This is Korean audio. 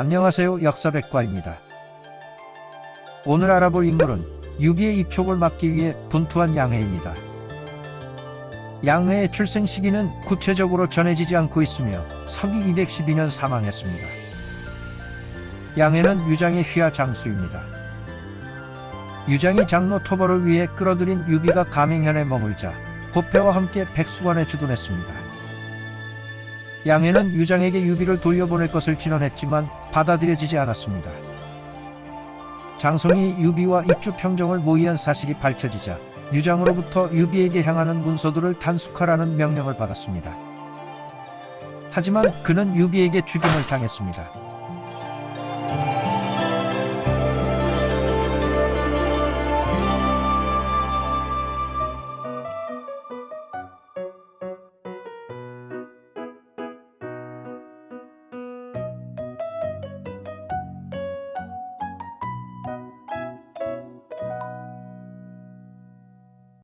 안녕하세요 역사백과입니다. 오늘 알아볼 인물은 유비의 입촉을 막기 위해 분투한 양해입니다. 양해의 출생 시기는 구체적으로 전해지지 않고 있으며 서기 212년 사망했습니다. 양해는 유장의 휘하 장수입니다. 유장이 장로 토벌을 위해 끌어들인 유비가 가맹현에 머물자 보패와 함께 백수관에 주둔했습니다. 양해는 유장에게 유비를 돌려보낼 것을 진언했지만 받아들여지지 않았습니다. 장성이 유비와 입주 평정을 모의한 사실이 밝혀지자 유장으로부터 유비에게 향하는 문서들을 단속하라는 명령을 받았습니다. 하지만 그는 유비에게 죽임을 당했습니다.